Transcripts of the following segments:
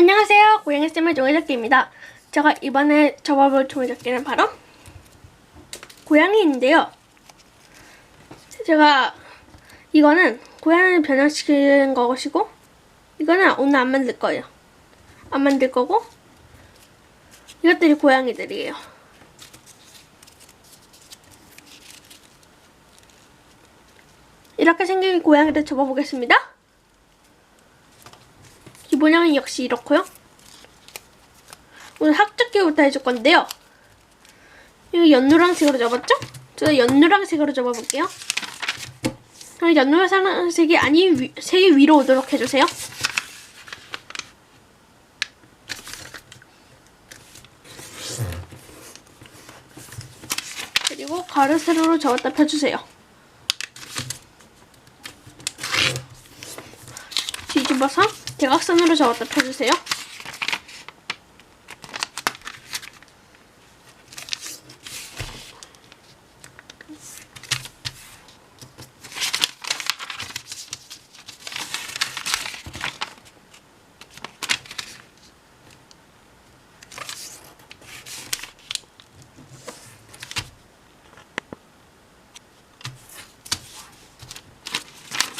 안녕하세요. 고양이쌤의 종이접기입니다. 제가 이번에 접어볼 종이접기는 바로 고양이인데요. 제가 이거는 고양이를 변형시키는 것이고 이거는 오늘 안 만들 거예요. 안 만들 거고 이것들이 고양이들이에요. 이렇게 생긴 고양이를 접어보겠습니다. 기본형은 역시 이렇고요. 오늘 학적기부터 해줄 건데요. 이거 연노랑색으로 접었죠? 저 연노랑색으로 접어볼게요. 연노랑색이 아닌 위, 색이 위로 오도록 해주세요. 그리고 가로 세로로 접었다 펴주세요. 뒤집어서 대각선으로 접었다 펴주세요.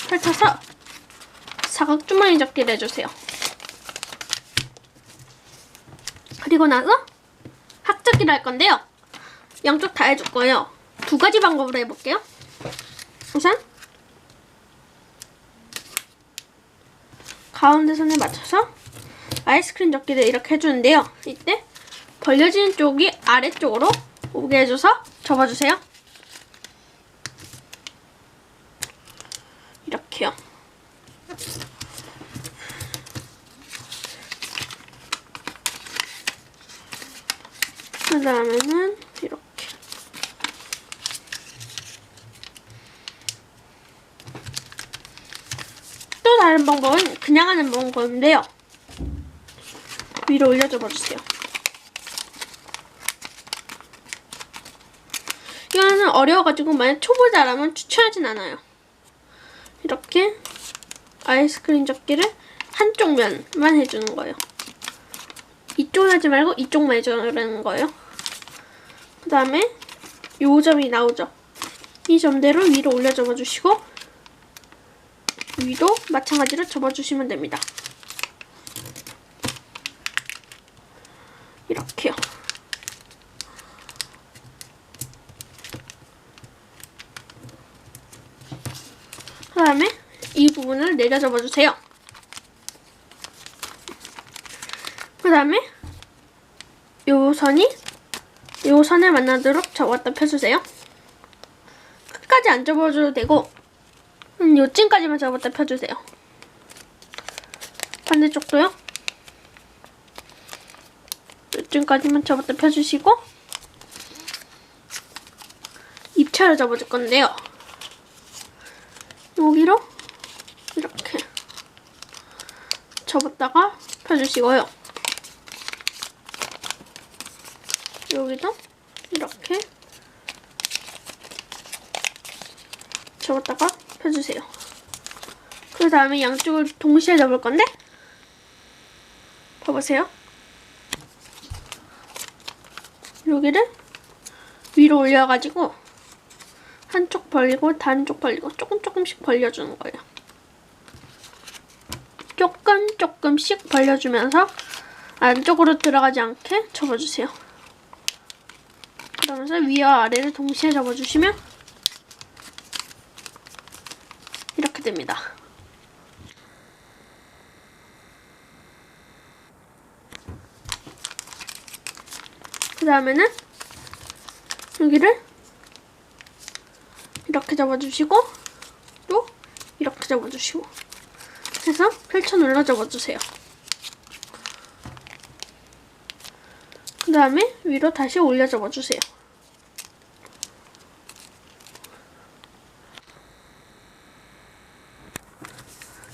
펼쳐서 사각 주머니 접기를 해주세요. 그리고 나서 학접기를 할 건데요. 양쪽 다 해줄 거예요. 두 가지 방법으로 해볼게요. 우선 가운데 선에 맞춰서 아이스크림 접기를 이렇게 해주는데요. 이때 벌려지는 쪽이 아래쪽으로 오게 해줘서 접어주세요. 그 다음에는 이렇게. 또 다른 방법은 그냥 하는 방법인데요. 위로 올려줘 봐주세요. 이거는 어려워가지고 만약 초보자라면 추천하진 않아요. 이렇게 아이스크림 접기를 한쪽 면만 해주는 거예요. 이쪽은 하지 말고 이쪽만 해주는 거예요. 그 다음에 요 점이 나오죠. 이 점대로 위로 올려 접어주시고 위도 마찬가지로 접어주시면 됩니다. 이렇게요. 그 다음에 이 부분을 내려 접어주세요. 그 다음에 요 선이 요 선에 만나도록 접었다 펴주세요. 끝까지 안 접어줘도 되고 음, 요쯤까지만 접었다 펴주세요. 반대쪽도요. 요쯤까지만 접었다 펴주시고 입체로 접어줄 건데요. 여기로 이렇게 접었다가 펴주시고요. 여기도 이렇게 접었다가 펴주세요. 그 다음에 양쪽을 동시에 접을 건데 봐보세요. 여기를 위로 올려가지고 한쪽 벌리고 다른 쪽 벌리고 조금 조금씩 벌려주는 거예요. 조금 조금씩 벌려주면서 안쪽으로 들어가지 않게 접어주세요. 그러면서 위와 아래를 동시에 접어주시면 이렇게 됩니다. 그 다음에는 여기를 이렇게 접어주시고 또 이렇게 접어주시고 해서 펼쳐 눌러 접어주세요. 그 다음에 위로 다시 올려 접어주세요.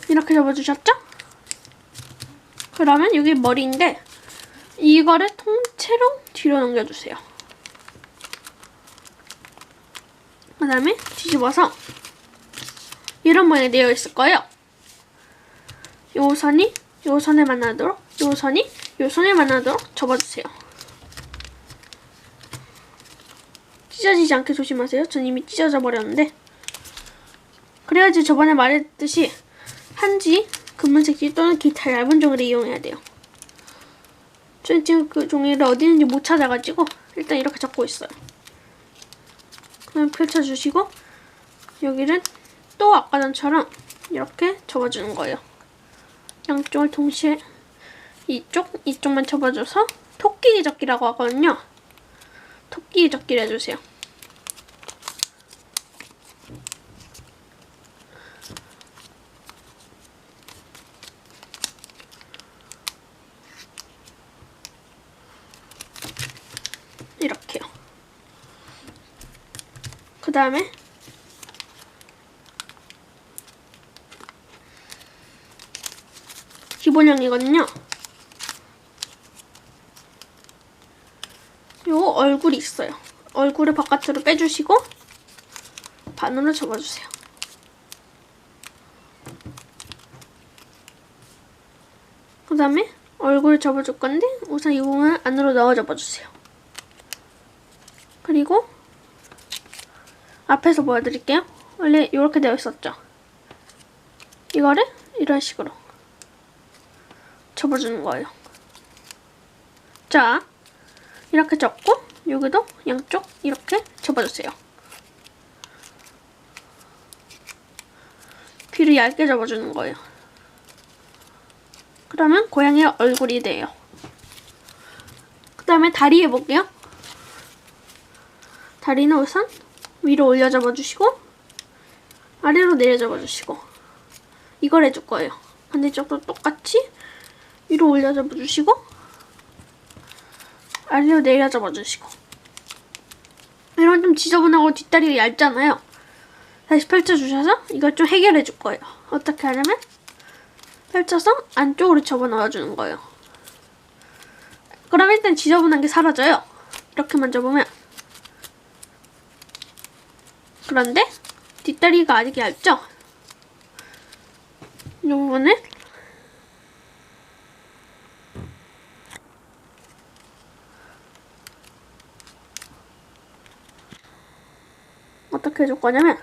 이렇게 접어주셨죠? 그러면 여기 머리인데 이거를 통째로 뒤로 넘겨주세요. 그 다음에 뒤집어서 이런 모양이 되어 있을 거예요. 요 선이 요 선에 만나도록 요 선이 요 선에 만나도록 접어주세요. 찢어지지 않게 조심하세요. 전 이미 찢어져 버렸는데 그래야지 저번에 말했듯이 한지 금은색지 또는 기타 얇은 종이를 이용해야 돼요. 저는 지금 그 종이를 어디 있는지 못 찾아가지고 일단 이렇게 잡고 있어요. 그럼 펼쳐주시고 여기를 또 아까 전처럼 이렇게 접어주는 거예요. 양쪽을 동시에 이쪽, 이쪽만 접어줘서 토끼 접기라고 하거든요. 토끼 접기를 해주세요. 그 다음에 기본형이거든요. 요 얼굴이 있어요. 얼굴을 바깥으로 빼주시고 반으로 접어주세요. 그 다음에 얼굴을 접어줄 건데 우선 이 부분을 안으로 넣어 접어주세요. 그리고 앞에서 보여드릴게요. 원래 이렇게 되어 있었죠. 이거를 이런 식으로 접어주는 거예요. 자, 이렇게 접고 여기도 양쪽 이렇게 접어주세요. 귀를 얇게 접어주는 거예요. 그러면 고양이의 얼굴이 돼요. 그 다음에 다리 해볼게요. 다리는 우선 위로 올려 접어주시고 아래로 내려 접어주시고 이걸 해줄 거예요. 반대쪽도 똑같이 위로 올려 접어주시고 아래로 내려 접어주시고 이런 좀 지저분하고 뒷다리가 얇잖아요. 다시 펼쳐주셔서 이걸 좀 해결해 줄 거예요. 어떻게 하냐면 펼쳐서 안쪽으로 접어 넣어주는 거예요. 그럼 일단 지저분한 게 사라져요. 이렇게만 접으면 그런데 뒷다리가 아직 얇죠? 이 부분을 어떻게 해줄 거냐면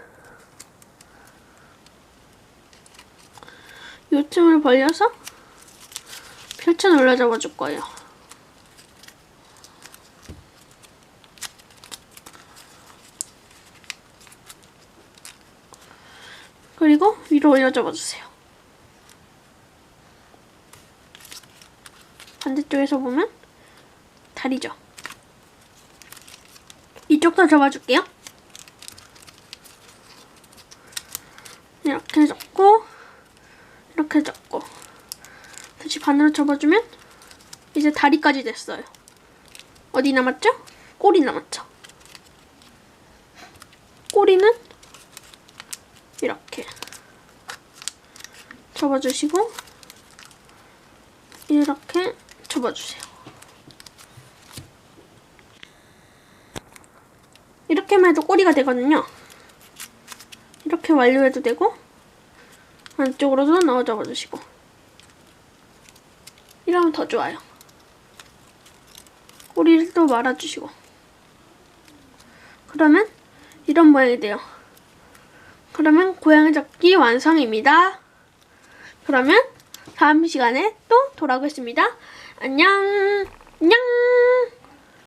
요 틈을 벌려서 펼쳐 눌러 잡아줄 거예요. 그리고 위로 올려 접어주세요. 반대쪽에서 보면 다리죠. 이쪽도 접어줄게요. 이렇게 접고 이렇게 접고 다시 반으로 접어주면 이제 다리까지 됐어요. 어디 남았죠? 꼬리 남았죠. 꼬리는 이렇게 접어주시고 이렇게 접어주세요. 이렇게만 해도 꼬리가 되거든요. 이렇게 완료해도 되고 안쪽으로도 넣어 접어주시고 이러면 더 좋아요. 꼬리를 또 말아주시고 그러면 이런 모양이 돼요. 그러면 고양이 잡기 완성입니다. 그러면 다음 시간에 또 돌아오겠습니다. 안녕. 안녕.